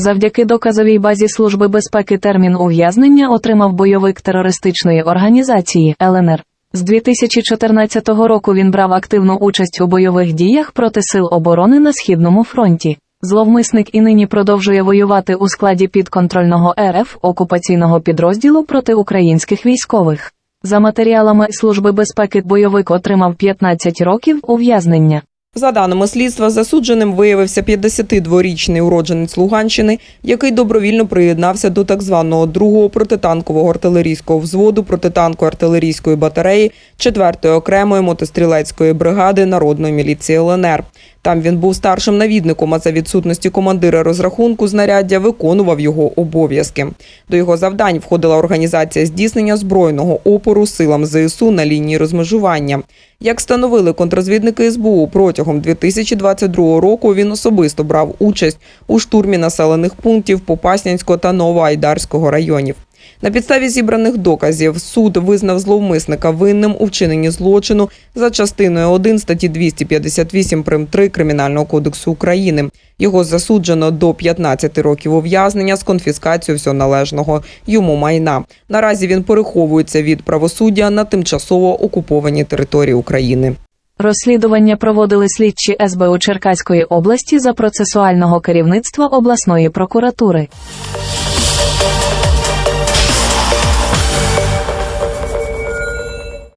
Завдяки доказовій базі Служби безпеки термін ув'язнення отримав бойовик терористичної організації ЛНР. З 2014 року він брав активну участь у бойових діях проти сил оборони на східному фронті. Зловмисник і нині продовжує воювати у складі підконтрольного РФ окупаційного підрозділу проти українських військових. За матеріалами Служби безпеки бойовик отримав 15 років ув'язнення. За даними слідства, засудженим виявився 52-річний уродженець Луганщини, який добровільно приєднався до так званого другого протитанкового артилерійського взводу протитанкової артилерійської батареї 4-ї окремої мотострілецької бригади народної міліції ЛНР. Там він був старшим навідником, а за відсутності командира розрахунку знаряддя виконував його обов'язки. До його завдань входила організація здійснення збройного опору силам ЗСУ на лінії розмежування. Як встановили контрозвідники СБУ, протягом 2022 року він особисто брав участь у штурмі населених пунктів Попаснянського та Новоайдарського районів. На підставі зібраних доказів суд визнав зловмисника винним у вчиненні злочину за частиною 1 статті 258 прим. 3 Кримінального кодексу України. Його засуджено до 15 років ув'язнення з конфіскацією всього належного йому майна. Наразі він переховується від правосуддя на тимчасово окупованій території України. Розслідування проводили слідчі СБУ Черкаської області за процесуального керівництва обласної прокуратури.